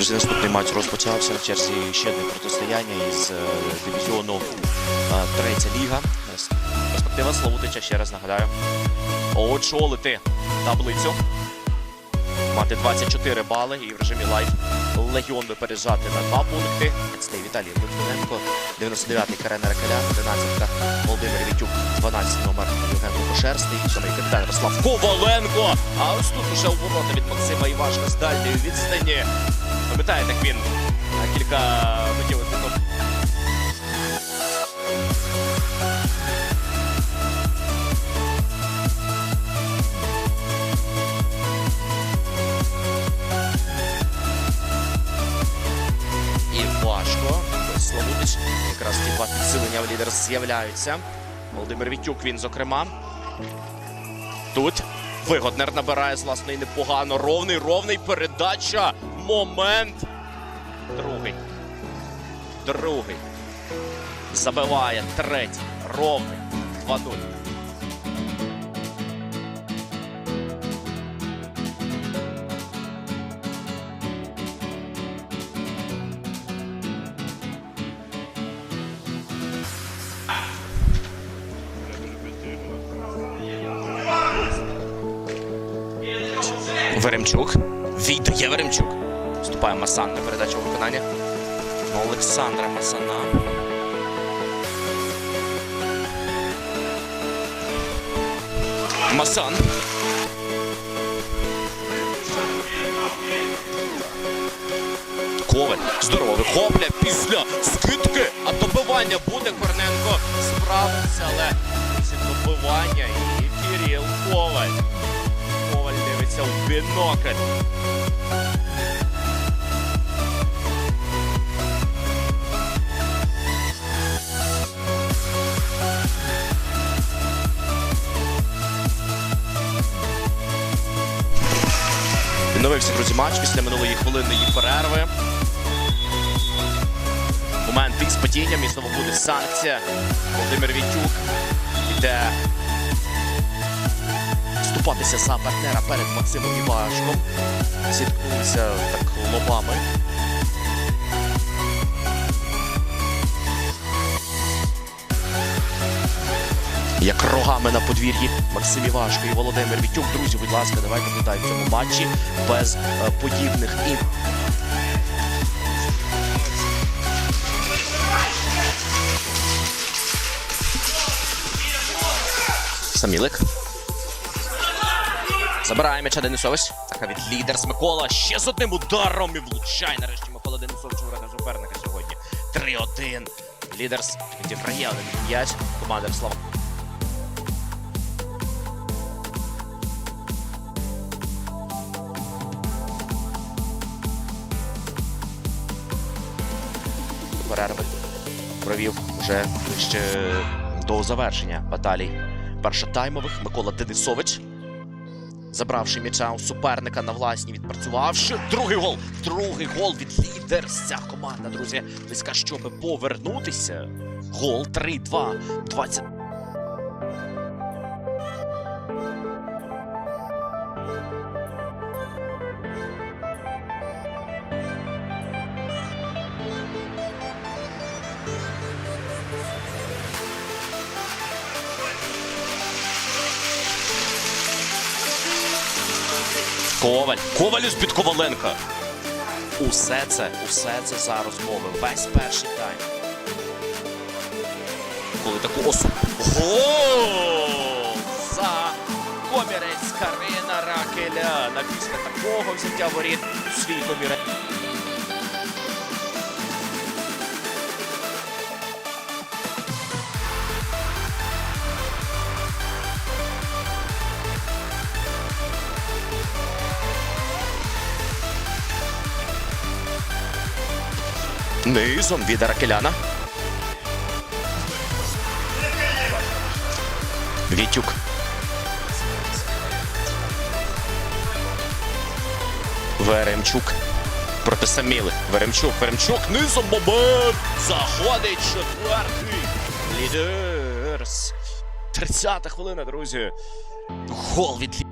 Друзі, наступний матч розпочався в черзі ще одне протистояння із е, дивізіону е, Третя Ліга. Перспектива Славутича, ще раз нагадаю. Очолити таблицю. Мати 24 бали і в режимі лайв Легіон випереджати на 2 пункти. Це Віталій Литвиненко, 99-й Карена Ракалян, 11-та Володимир Вітюк, 12 номер Євген Лукошерстий, 7-й капітан Ярослав Коваленко. А ось тут уже у від Максима Івашка з дальньої відстані. Пам'ятаєте, як він на кілька хотів тому і важко. Славутич. Якраз ті два підсилення в лідер з'являються. Володимир Вітюк він, зокрема. Тут Вигоднер набирає з власної непогано. Ровний, ровний передача. Момент. Другий. Другий. Забиває третій. Ровний. 2-0. Веремчук. Віддає Веремчук. Вступає Масан на передачу виконання. Олександра Масана. Масан. Коваль здорово вихопля після скидки. А добивання буде Корненко. Справився, але після добивання і Кирил Коваль. Коваль дивиться в бінокль. Відновився, друзі, матч після минулої хвилинної перерви. Момент із падінням і знову буде санкція. Володимир Вітюк іде вступатися за партнера перед Максимом Івашком. Зіткнулися так лобами. Як рогами на подвір'ї Максим Івашко і Володимир Вітюк. Друзі, будь ласка, давайте додай в цьому матчі без е, подібних і. Самілик. Забирає м'яча Денисович. Така від лідерс Микола. Ще з одним ударом і влучає нарешті Микола Денисович у воротах суперника сьогодні. 3-1. Лідерс відіграє один м'яч. Команда Слава. Перерви провів вже ще до завершення баталій першотаймових Микола Денисович. Забравши м'яча у суперника на власні, відпрацювавши. Другий гол. Другий гол від лідерця. Команда, друзі, близька, щоб повернутися. Гол 3-2. 20. Коваль. Коваль з-під Коваленка. Усе це, усе це за розмови. Весь перший тайм. Коли таку осу. Гол! За комірець Карина Ракеляна. Після такого взяття воріт свій комірець. Низом від Аракеляна. Вітюк. Веремчук. Проти Саміли. Веремчук. Веремчук. Низом момент. Заходить четвертий. Лідерс. 30-та хвилина, друзі. Гол від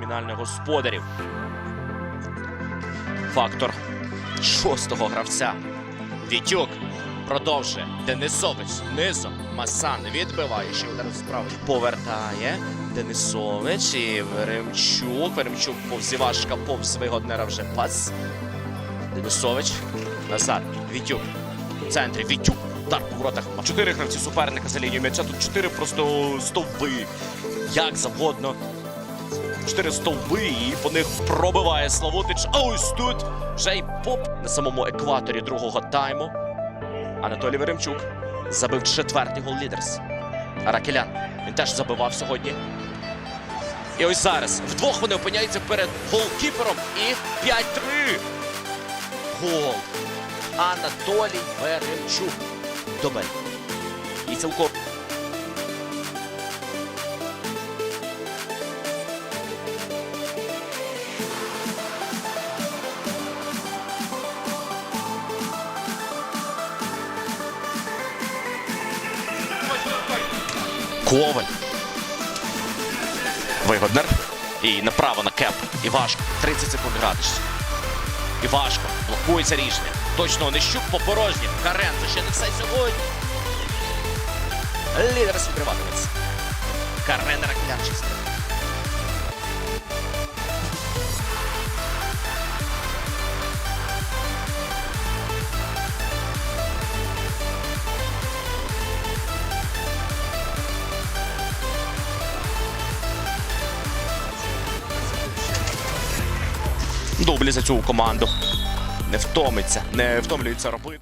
номінальних господарів. Фактор шостого гравця. Вітюк продовжує. Денисович низом. Масан відбиває. Ще удар справи. Повертає Денисович і Веремчук. Веремчук повз Івашка, повз Вигоднера вже пас. Денисович назад. Вітюк. В центрі. Вітюк. Удар по воротах. Чотири гравці суперника за лінією м'яча. Тут чотири просто стовби. Як завгодно. Чотири стовби і по них пробиває Славутич. А ось тут вже й поп на самому екваторі другого тайму. Анатолій Веремчук забив четвертий гол лідерс. Ракелян. Він теж забивав сьогодні. І ось зараз вдвох вони опиняються перед голкіпером і 5-3. Гол. Анатолій Веремчук. Добель. І цілком. Коваль. Вигоднер. І направо на кеп. Івашко. 30 секунд гратиш. Івашко. Блокується рішення. Точно Онищук по порожнім. Карен. Це ще не все сьогодні. Лідер світриватиметься. Карен Раклян чисто. За цю команду. Не втомиться, не втомлюється робити.